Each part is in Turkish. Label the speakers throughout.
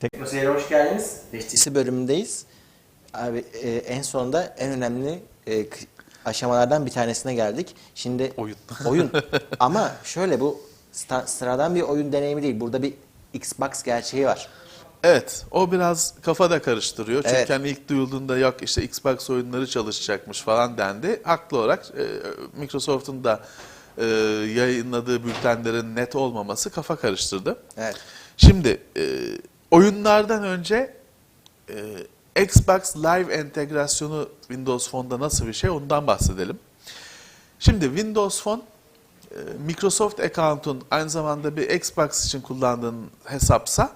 Speaker 1: Teknoseyir'e hoş geldiniz. Beştisi bölümündeyiz. Abi e, en sonunda en önemli e, k- aşamalardan bir tanesine geldik. Şimdi
Speaker 2: Oyun.
Speaker 1: oyun. Ama şöyle bu sta- sıradan bir oyun deneyimi değil. Burada bir Xbox gerçeği var.
Speaker 2: Evet, o biraz kafa da karıştırıyor. Çünkü
Speaker 1: Evet.
Speaker 2: hani ilk duyulduğunda yok işte Xbox oyunları çalışacakmış falan dendi. Haklı olarak e, Microsoft'un da e, yayınladığı bültenlerin net olmaması kafa karıştırdı.
Speaker 1: Evet.
Speaker 2: Şimdi e, oyunlardan önce e, Xbox Live entegrasyonu Windows Phone'da nasıl bir şey ondan bahsedelim. Şimdi Windows Phone e, Microsoft account'un aynı zamanda bir Xbox için kullandığın hesapsa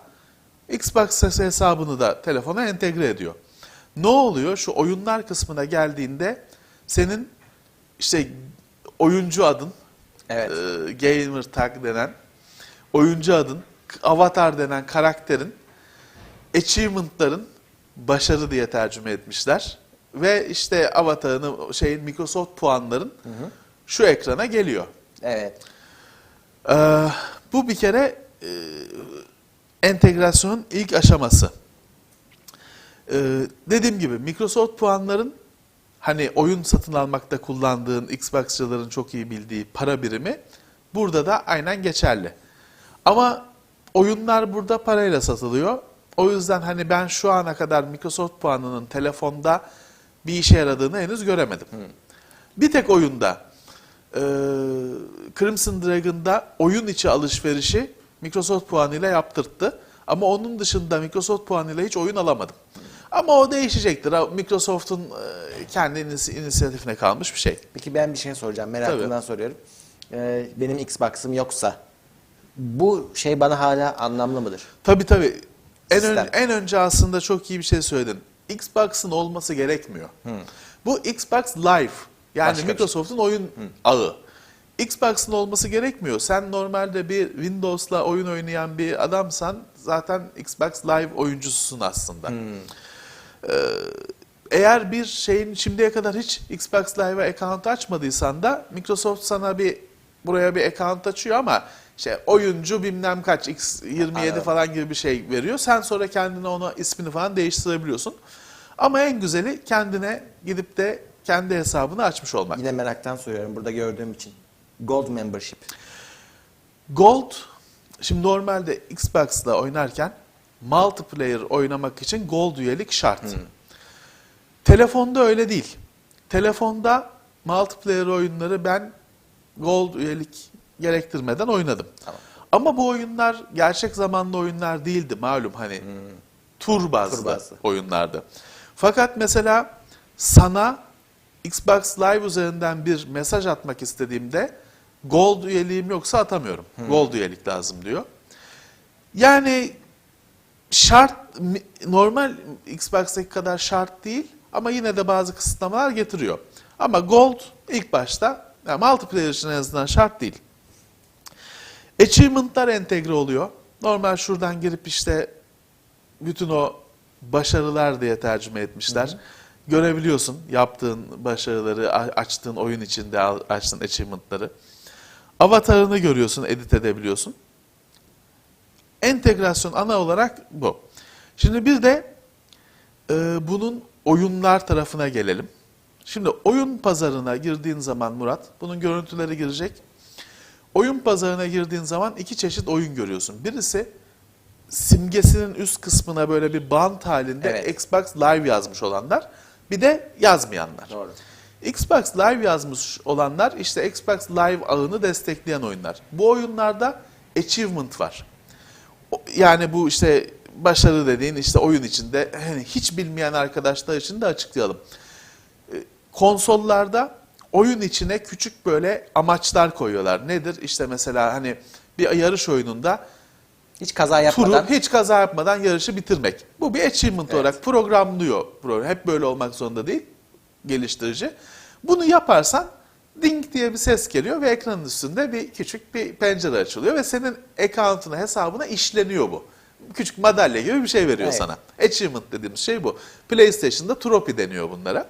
Speaker 2: Xbox hesabını da telefona entegre ediyor. Ne oluyor? Şu oyunlar kısmına geldiğinde senin işte oyuncu adın,
Speaker 1: Evet.
Speaker 2: e, gamer tag denen oyuncu adın, avatar denen karakterin achievement'ların başarı diye tercüme etmişler. Ve işte avatarını şeyin Microsoft puanların şu ekrana geliyor.
Speaker 1: Evet.
Speaker 2: Ee, bu bir kere e, entegrasyonun ilk aşaması. Ee, dediğim gibi Microsoft puanların hani oyun satın almakta kullandığın Xbox'çıların çok iyi bildiği para birimi burada da aynen geçerli. Ama oyunlar burada parayla satılıyor. O yüzden hani ben şu ana kadar Microsoft puanının telefonda bir işe yaradığını henüz göremedim. Bir tek oyunda e, Crimson Dragon'da oyun içi alışverişi Microsoft puanıyla yaptırttı. Ama onun dışında Microsoft puanıyla hiç oyun alamadım. Ama o değişecektir. Microsoft'un e, kendi inis- inisiyatifine kalmış bir şey.
Speaker 1: Peki ben bir şey soracağım. Merakımdan soruyorum. Ee, benim Xbox'ım yoksa bu şey bana hala anlamlı mıdır?
Speaker 2: Tabii tabii. En, ön- en önce aslında çok iyi bir şey söyledin. Xbox'ın olması gerekmiyor. Bu Xbox Live. Yani
Speaker 1: Başka şey.
Speaker 2: Microsoft'un oyun ağı. Xbox'ın olması gerekmiyor. Sen normalde bir Windows'la oyun oynayan bir adamsan zaten Xbox Live oyuncususun aslında. Ee, eğer bir şeyin şimdiye kadar hiç Xbox Live'a account açmadıysan da Microsoft sana bir buraya bir account açıyor ama işte oyuncu bilmem kaç X27
Speaker 1: Anladım.
Speaker 2: falan gibi bir şey veriyor. Sen sonra kendine ona ismini falan değiştirebiliyorsun. Ama en güzeli kendine gidip de kendi hesabını açmış olmak.
Speaker 1: Yine meraktan soruyorum burada gördüğüm için. Gold membership.
Speaker 2: Gold, şimdi normalde Xbox'la oynarken multiplayer oynamak için Gold üyelik şart. Telefonda öyle değil. Telefonda multiplayer oyunları ben Gold üyelik gerektirmeden oynadım.
Speaker 1: Tamam.
Speaker 2: Ama bu oyunlar gerçek zamanlı oyunlar değildi malum hani tur bazlı,
Speaker 1: Tur bazlı.
Speaker 2: oyunlardı. Fakat mesela sana Xbox Live üzerinden bir mesaj atmak istediğimde Gold üyeliğim yoksa atamıyorum. Gold üyelik lazım diyor. Yani şart normal Xbox'taki kadar şart değil ama yine de bazı kısıtlamalar getiriyor. Ama Gold ilk başta yani multiplayer için en azından şart değil. Achievement'lar entegre oluyor. Normal şuradan girip işte bütün o başarılar diye tercüme etmişler. Görebiliyorsun yaptığın başarıları, açtığın oyun içinde açtığın achievement'ları. Avatarını görüyorsun, edit edebiliyorsun. Entegrasyon ana olarak bu. Şimdi bir de e, bunun oyunlar tarafına gelelim. Şimdi oyun pazarına girdiğin zaman Murat, bunun görüntüleri girecek. Oyun pazarına girdiğin zaman iki çeşit oyun görüyorsun. Birisi simgesinin üst kısmına böyle bir bant halinde
Speaker 1: Evet.
Speaker 2: Xbox Live yazmış olanlar. Bir de yazmayanlar.
Speaker 1: Doğru.
Speaker 2: Xbox Live yazmış olanlar işte Xbox Live ağını destekleyen oyunlar. Bu oyunlarda achievement var. Yani bu işte başarı dediğin işte oyun içinde hani hiç bilmeyen arkadaşlar için de açıklayalım. E, Konsollarda oyun içine küçük böyle amaçlar koyuyorlar. Nedir? İşte mesela hani bir yarış oyununda
Speaker 1: Hiç kaza yapmadan
Speaker 2: turu hiç kaza yapmadan yarışı bitirmek. Bu bir achievement
Speaker 1: Evet.
Speaker 2: olarak programlıyor. program. Hep böyle olmak zorunda değil geliştirici. Bunu yaparsan ding diye bir ses geliyor ve ekranın üstünde bir küçük bir pencere açılıyor ve senin account'una hesabına işleniyor bu. Küçük madalya gibi bir şey veriyor
Speaker 1: Evet.
Speaker 2: sana. Achievement dediğimiz şey bu. PlayStation'da trophy deniyor bunlara.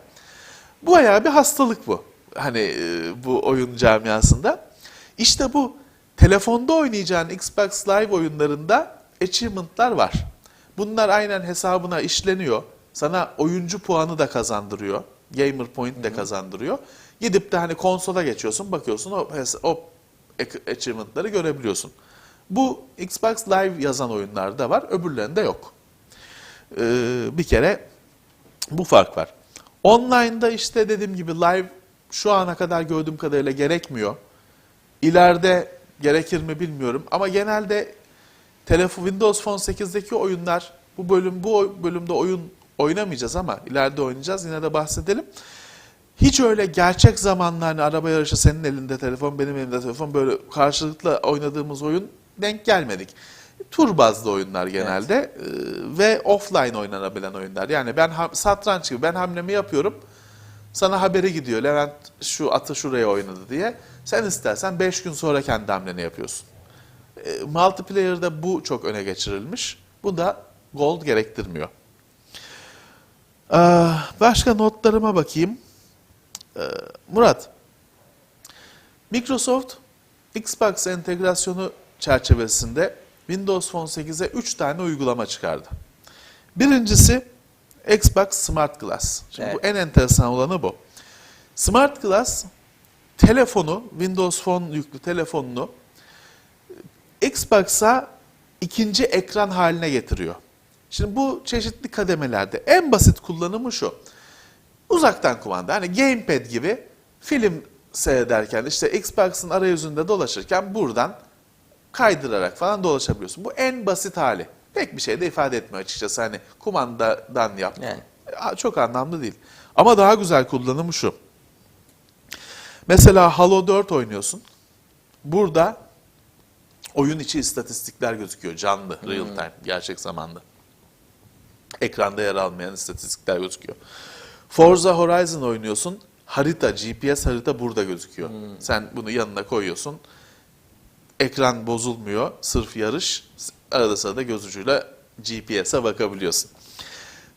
Speaker 2: Bu bayağı bir hastalık bu. Hani e, bu oyun camiasında. İşte bu telefonda oynayacağın Xbox Live oyunlarında achievement'lar var. Bunlar aynen hesabına işleniyor. Sana oyuncu puanı da kazandırıyor. Gamer point de kazandırıyor. Gidip de hani konsola geçiyorsun, bakıyorsun o, o ac- achievement'ları görebiliyorsun. Bu Xbox Live yazan oyunlarda var, öbürlerinde yok. Ee, bir kere bu fark var. Online'da işte dediğim gibi live şu ana kadar gördüğüm kadarıyla gerekmiyor. İleride gerekir mi bilmiyorum ama genelde telefon Windows Phone 8'deki oyunlar bu bölüm bu bölümde oyun oynamayacağız ama ileride oynayacağız yine de bahsedelim. Hiç öyle gerçek zamanlı hani araba yarışı senin elinde telefon benim elimde telefon böyle karşılıklı oynadığımız oyun denk gelmedik. Tur bazlı oyunlar genelde e, ve offline oynanabilen oyunlar. Yani ben satranç gibi ben hamlemi yapıyorum. Sana haberi gidiyor Levent şu atı şuraya oynadı diye. Sen istersen 5 gün sonra kendi hamleni yapıyorsun. E, multiplayer'da bu çok öne geçirilmiş. Bu da gold gerektirmiyor. Ee, başka notlarıma bakayım. Ee, Murat, Microsoft Xbox entegrasyonu çerçevesinde Windows Phone 8'e 3 tane uygulama çıkardı. Birincisi Xbox Smart Glass. Şimdi bu en enteresan olanı bu. Smart Glass telefonu, Windows Phone yüklü telefonunu Xbox'a ikinci ekran haline getiriyor. Şimdi bu çeşitli kademelerde en basit kullanımı şu. Uzaktan kumanda hani gamepad gibi film seyrederken işte Xbox'ın arayüzünde dolaşırken buradan kaydırarak falan dolaşabiliyorsun. Bu en basit hali. Pek bir şey de ifade etmiyor açıkçası hani kumandadan yap.
Speaker 1: Yani.
Speaker 2: Çok anlamlı değil. Ama daha güzel kullanımı şu. Mesela Halo 4 oynuyorsun. Burada oyun içi istatistikler gözüküyor. Canlı, real time, gerçek zamanda. Ekranda yer almayan istatistikler gözüküyor. Forza Horizon oynuyorsun. Harita, GPS harita burada gözüküyor. Sen bunu yanına koyuyorsun. Ekran bozulmuyor. Sırf yarış. Arada sırada göz ucuyla GPS'e bakabiliyorsun.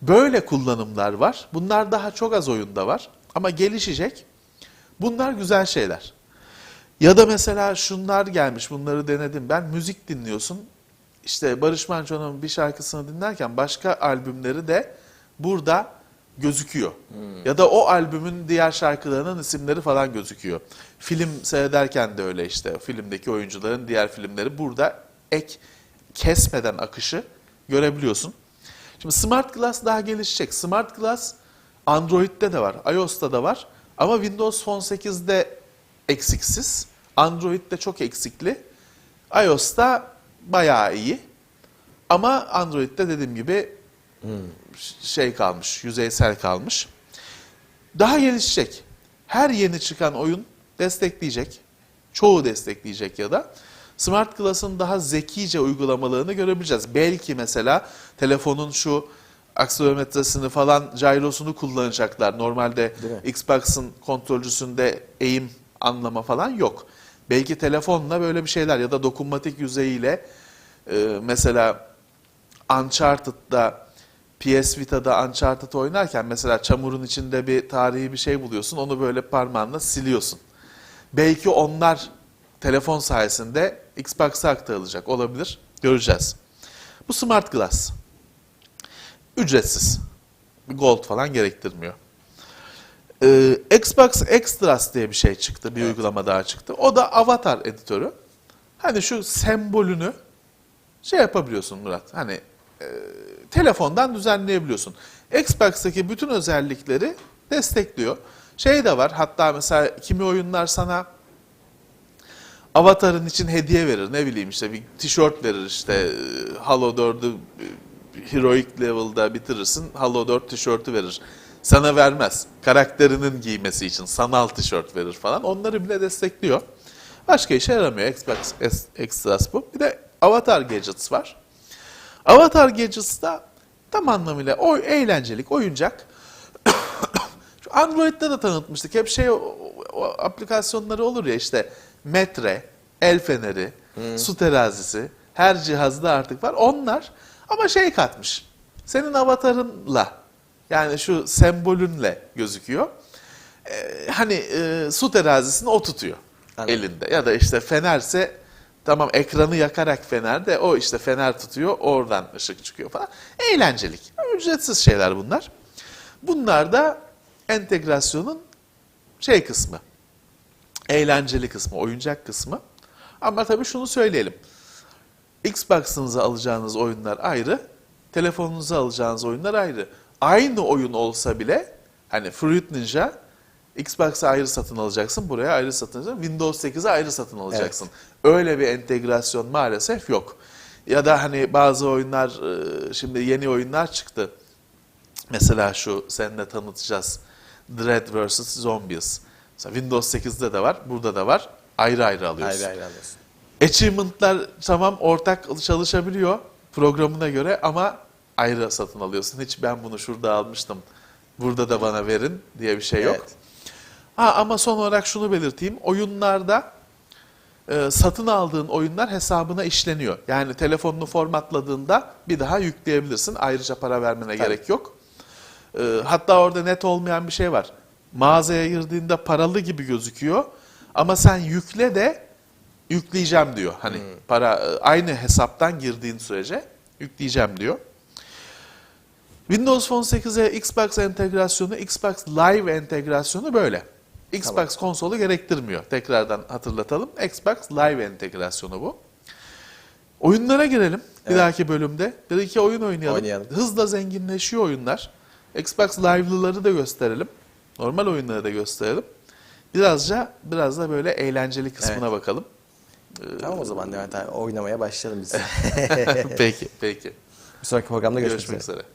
Speaker 2: Böyle kullanımlar var. Bunlar daha çok az oyunda var. Ama gelişecek. Bunlar güzel şeyler. Ya da mesela şunlar gelmiş, bunları denedim. Ben müzik dinliyorsun. İşte Barış Manço'nun bir şarkısını dinlerken başka albümleri de burada gözüküyor. Ya da o albümün diğer şarkılarının isimleri falan gözüküyor. Film seyrederken de öyle işte. Filmdeki oyuncuların diğer filmleri burada ek kesmeden akışı görebiliyorsun. Şimdi Smart Glass daha gelişecek. Smart Glass Android'de de var, iOS'ta da var. Ama Windows Phone 8'de eksiksiz. Android'de çok eksikli. iOS'ta bayağı iyi. Ama Android'de dediğim gibi ş- şey kalmış, yüzeysel kalmış. Daha gelişecek. Her yeni çıkan oyun destekleyecek. Çoğu destekleyecek ya da. Smart Glass'ın daha zekice uygulamalarını görebileceğiz. Belki mesela telefonun şu akselerometresini falan gyrosunu kullanacaklar. Normalde? Xbox'ın kontrolcüsünde eğim anlama falan yok. Belki telefonla böyle bir şeyler ya da dokunmatik yüzeyiyle e, mesela Uncharted'da PS Vita'da Uncharted oynarken mesela çamurun içinde bir tarihi bir şey buluyorsun. Onu böyle parmağınla siliyorsun. Belki onlar telefon sayesinde Xbox'a aktarılacak olabilir. Göreceğiz. Bu Smart Glass. Ücretsiz. Gold falan gerektirmiyor. Ee, Xbox Extras diye bir şey çıktı. Bir uygulama daha çıktı. O da avatar editörü. Hani şu sembolünü şey yapabiliyorsun Murat. Hani e, telefondan düzenleyebiliyorsun. Xbox'taki bütün özellikleri destekliyor. Şey de var. Hatta mesela kimi oyunlar sana avatarın için hediye verir. Ne bileyim işte bir tişört verir işte Halo 4'ü e, heroic level'da bitirirsin. Halo 4 tişörtü verir. Sana vermez. Karakterinin giymesi için sanal tişört verir falan. Onları bile destekliyor. Başka işe yaramıyor. Xbox Extras bu. Bir de Avatar Gadgets var. Avatar Gadgets'ta tam anlamıyla o eğlencelik, oyuncak. Android'de de tanıtmıştık. Hep şey o, o aplikasyonları olur ya işte metre, el feneri, su terazisi. Her cihazda artık var. Onlar ama şey katmış. Senin avatarınla yani şu sembolünle gözüküyor. Ee, hani e, su terazisini o tutuyor
Speaker 1: Anladım.
Speaker 2: elinde. Ya da işte fenerse Tamam ekranı yakarak fener de o işte fener tutuyor oradan ışık çıkıyor falan. Eğlencelik. Ücretsiz şeyler bunlar. Bunlar da entegrasyonun şey kısmı. Eğlenceli kısmı, oyuncak kısmı. Ama tabii şunu söyleyelim. Xbox'ınıza alacağınız oyunlar ayrı, telefonunuza alacağınız oyunlar ayrı. Aynı oyun olsa bile hani Fruit Ninja Xbox'a ayrı satın alacaksın, buraya ayrı satın alacaksın. Windows 8'e ayrı satın alacaksın. Öyle bir entegrasyon maalesef yok. Ya da hani bazı oyunlar, e, şimdi yeni oyunlar çıktı. Mesela şu seninle tanıtacağız. Dread vs. Zombies. Mesela Windows 8'de de var, burada da var. Ayrı ayrı alıyorsun.
Speaker 1: Ayrı ayrı alıyorsun.
Speaker 2: Achievement'lar tamam ortak çalışabiliyor programına göre ama ayrı satın alıyorsun. Hiç ben bunu şurada almıştım, burada da bana verin diye bir şey yok.
Speaker 1: Evet.
Speaker 2: Ha, ama son olarak şunu belirteyim. Oyunlarda e, satın aldığın oyunlar hesabına işleniyor. Yani telefonunu formatladığında bir daha yükleyebilirsin. Ayrıca para vermene gerek yok. E, hatta orada net olmayan bir şey var. Mağazaya girdiğinde paralı gibi gözüküyor. Ama sen yükle de yükleyeceğim diyor. Hani para e, aynı hesaptan girdiğin sürece yükleyeceğim diyor. Windows Phone 8'e Xbox entegrasyonu, Xbox Live entegrasyonu böyle. Xbox konsolu gerektirmiyor. Tekrardan hatırlatalım. Xbox Live entegrasyonu bu. Oyunlara girelim bir
Speaker 1: Evet.
Speaker 2: dahaki bölümde. Bir iki oyun oynayalım.
Speaker 1: Oynayalım.
Speaker 2: Hızla zenginleşiyor oyunlar. Xbox Live'lıları da gösterelim. Normal oyunları da gösterelim. Birazca biraz da böyle eğlenceli kısmına bakalım.
Speaker 1: Tamam o zaman Levent abi oynamaya başlayalım biz.
Speaker 2: peki, peki.
Speaker 1: Bir sonraki programda görüşmek,
Speaker 2: Görüşmek
Speaker 1: üzere.
Speaker 2: üzere.